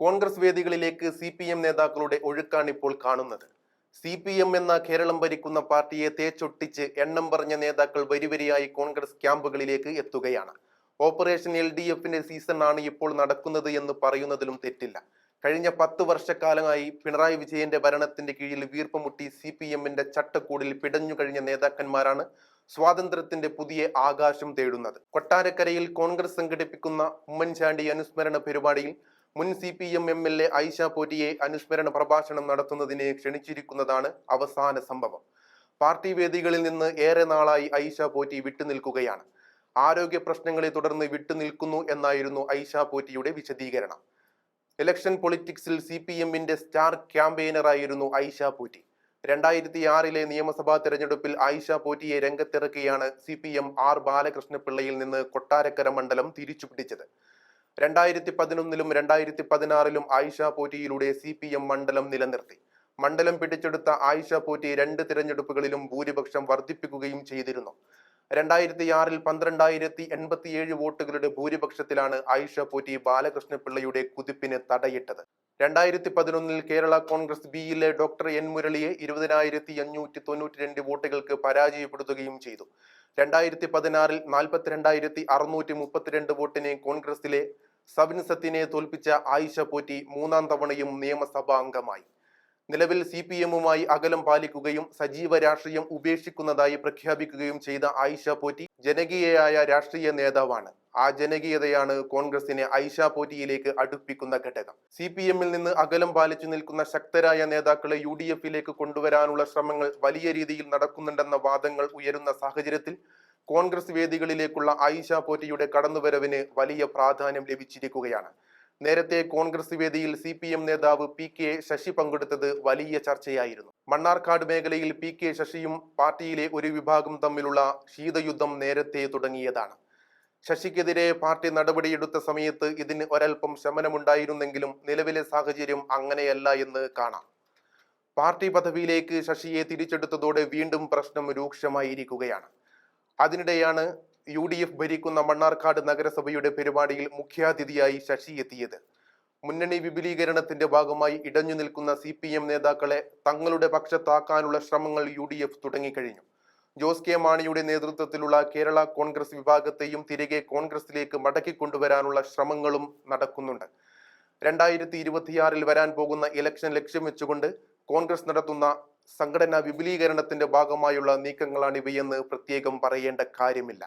കോൺഗ്രസ് വേദികളിലേക്ക് C P M നേതാക്കളുടെ ഒഴുക്കാണ് ഇപ്പോൾ കാണുന്നത്. സി പി എം എന്ന കേരളം ഭരിക്കുന്ന പാർട്ടിയെ തേച്ചൊട്ടിച്ച് എണ്ണം പറഞ്ഞ നേതാക്കൾ വരിവരിയായി കോൺഗ്രസ് ക്യാമ്പുകളിലേക്ക് എത്തുകയാണ്. ഓപ്പറേഷൻ എൽ ഡി എഫിന്റെ സീസൺ ആണ് ഇപ്പോൾ നടക്കുന്നത് എന്ന് പറയുന്നതിലും തെറ്റില്ല. കഴിഞ്ഞ പത്ത് വർഷക്കാലമായി പിണറായി വിജയന്റെ ഭരണത്തിന്റെ കീഴിൽ വീർപ്പമുട്ടി സി പി എമ്മിന്റെ ചട്ടക്കൂടിൽ പിടഞ്ഞു കഴിഞ്ഞ നേതാക്കന്മാരാണ് സ്വാതന്ത്ര്യത്തിന്റെ പുതിയ ആകാശം തേടുന്നത്. കൊട്ടാരക്കരയിൽ കോൺഗ്രസ് സംഘടിപ്പിക്കുന്ന ഉമ്മൻചാണ്ടി അനുസ്മരണ പരിപാടിയിൽ മുൻ C P M M L A Aisha പോറ്റിയെ അനുസ്മരണ പ്രഭാഷണം നടത്തുന്നതിനെ ക്ഷണിച്ചിരിക്കുന്നതാണ് അവസാന സംഭവം. പാർട്ടി വേദികളിൽ നിന്ന് ഏറെ നാളായി ഐഷ പോറ്റി വിട്ടുനിൽക്കുകയാണ്. ആരോഗ്യ പ്രശ്നങ്ങളെ തുടർന്ന് വിട്ടുനിൽക്കുന്നു എന്നായിരുന്നു ഐഷ പോറ്റിയുടെ വിശദീകരണം. ഇലക്ഷൻ പൊളിറ്റിക്സിൽ സി പി എമ്മിന്റെ സ്റ്റാർ ക്യാമ്പയിനറായിരുന്നു ഐഷ പോറ്റി. രണ്ടായിരത്തി ആറിലെ നിയമസഭാ തെരഞ്ഞെടുപ്പിൽ ആയിഷ പോറ്റിയെ രംഗത്തിറക്കിയാണ് സി പി എം ആർ ബാലകൃഷ്ണപിള്ളയിൽ നിന്ന് കൊട്ടാരക്കര മണ്ഡലം തിരിച്ചുപിടിച്ചത്. രണ്ടായിരത്തി പതിനൊന്നിലും രണ്ടായിരത്തി പതിനാറിലും ആയിഷ പോറ്റിയിലൂടെ സി പി എം മണ്ഡലം നിലനിർത്തി. മണ്ഡലം പിടിച്ചെടുത്ത ആയിഷ പോറ്റി രണ്ട് തിരഞ്ഞെടുപ്പുകളിലും ഭൂരിപക്ഷം വർദ്ധിപ്പിക്കുകയും ചെയ്തിരുന്നു. രണ്ടായിരത്തി ആറിൽ പന്ത്രണ്ടായിരത്തി എൺപത്തിയേഴ് വോട്ടുകളുടെ ഭൂരിപക്ഷത്തിലാണ് ആയിഷ പോറ്റി ബാലകൃഷ്ണപിള്ളയുടെ കുതിപ്പിന് തടയിട്ടത്. രണ്ടായിരത്തി പതിനൊന്നിൽ കേരള കോൺഗ്രസ് ബിയിലെ ഡോക്ടർ എൻ മുരളിയെ ഇരുപതിനായിരത്തി അഞ്ഞൂറ്റി തൊണ്ണൂറ്റി രണ്ട് വോട്ടുകൾക്ക് പരാജയപ്പെടുത്തുകയും ചെയ്തു. രണ്ടായിരത്തി പതിനാറിൽ നാൽപ്പത്തിരണ്ടായിരത്തി അറുന്നൂറ്റി മുപ്പത്തിരണ്ട് വോട്ടിനെ കോൺഗ്രസിലെ സവിൻ സത്തിനെ തോൽപ്പിച്ച ആയിഷ പോറ്റി മൂന്നാം തവണയും നിയമസഭാ അംഗമായി. നിലവിൽ സി പി എമ്മുമായി അകലം പാലിക്കുകയും സജീവ രാഷ്ട്രീയം ഉപേക്ഷിക്കുന്നതായി പ്രഖ്യാപിക്കുകയും ചെയ്ത ആയിഷ പോറ്റി ജനകീയയായ രാഷ്ട്രീയ നേതാവാണ്. ആ ജനകീയതയാണ് കോൺഗ്രസിനെ ഐഷ പോറ്റിയിലേക്ക് അടുപ്പിക്കുന്ന ഘടകം. സി പി എമ്മിൽ നിന്ന് അകലം പാലിച്ചു നിൽക്കുന്ന ശക്തരായ നേതാക്കളെ യു ഡി എഫിലേക്ക് കൊണ്ടുവരാനുള്ള ശ്രമങ്ങൾ വലിയ രീതിയിൽ നടക്കുന്നുണ്ടെന്ന വാദങ്ങൾ ഉയരുന്ന സാഹചര്യത്തിൽ കോൺഗ്രസ് വേദികളിലേക്കുള്ള ആയിഷ പോറ്റിയുടെ കടന്നുവരവിന് വലിയ പ്രാധാന്യം ലഭിച്ചിരിക്കുകയാണ്. നേരത്തെ കോൺഗ്രസ് വേദിയിൽ സി പി എം നേതാവ് പി കെ ശശി പങ്കെടുത്തത് വലിയ ചർച്ചയായിരുന്നു. മണ്ണാർക്കാട് മേഖലയിൽ പി കെ ശശിയും പാർട്ടിയിലെ ഒരു വിഭാഗം തമ്മിലുള്ള ശീതയുദ്ധം നേരത്തെ തുടങ്ങിയതാണ്. ശശിക്കെതിരെ പാർട്ടി നടപടിയെടുത്ത സമയത്ത് ഇതിന് ഒരൽപ്പം ശമനമുണ്ടായിരുന്നെങ്കിലും നിലവിലെ സാഹചര്യം അങ്ങനെയല്ല എന്ന് കാണാം. പാർട്ടി പദവിയിലേക്ക് ശശിയെ തിരിച്ചെടുത്തതോടെ വീണ്ടും പ്രശ്നം രൂക്ഷമായിരിക്കുകയാണ്. അതിനിടെയാണ് യു ഡി എഫ് ഭരിക്കുന്ന മണ്ണാർക്കാട് നഗരസഭയുടെ പരിപാടിയിൽ മുഖ്യാതിഥിയായി ശശി എത്തിയത്. മുന്നണി വിപുലീകരണത്തിന്റെ ഭാഗമായി ഇടഞ്ഞു നിൽക്കുന്ന സി പി എം നേതാക്കളെ തങ്ങളുടെ പക്ഷത്താക്കാനുള്ള ശ്രമങ്ങൾ യു ഡി എഫ് തുടങ്ങിക്കഴിഞ്ഞു. ജോസ് കെ മാണിയുടെ നേതൃത്വത്തിലുള്ള കേരള കോൺഗ്രസ് വിഭാഗത്തെയും തിരികെ കോൺഗ്രസിലേക്ക് മടക്കിക്കൊണ്ടുവരാനുള്ള ശ്രമങ്ങളും നടക്കുന്നുണ്ട്. രണ്ടായിരത്തി ഇരുപത്തിയാറിൽ വരാൻ പോകുന്ന ഇലക്ഷൻ ലക്ഷ്യം വെച്ചുകൊണ്ട് കോൺഗ്രസ് നടത്തുന്ന സംഘടനാ വിപുലീകരണത്തിന്റെ ഭാഗമായുള്ള നീക്കങ്ങളാണ് ഇവയെന്ന് പ്രത്യേകം പറയേണ്ട കാര്യമില്ല.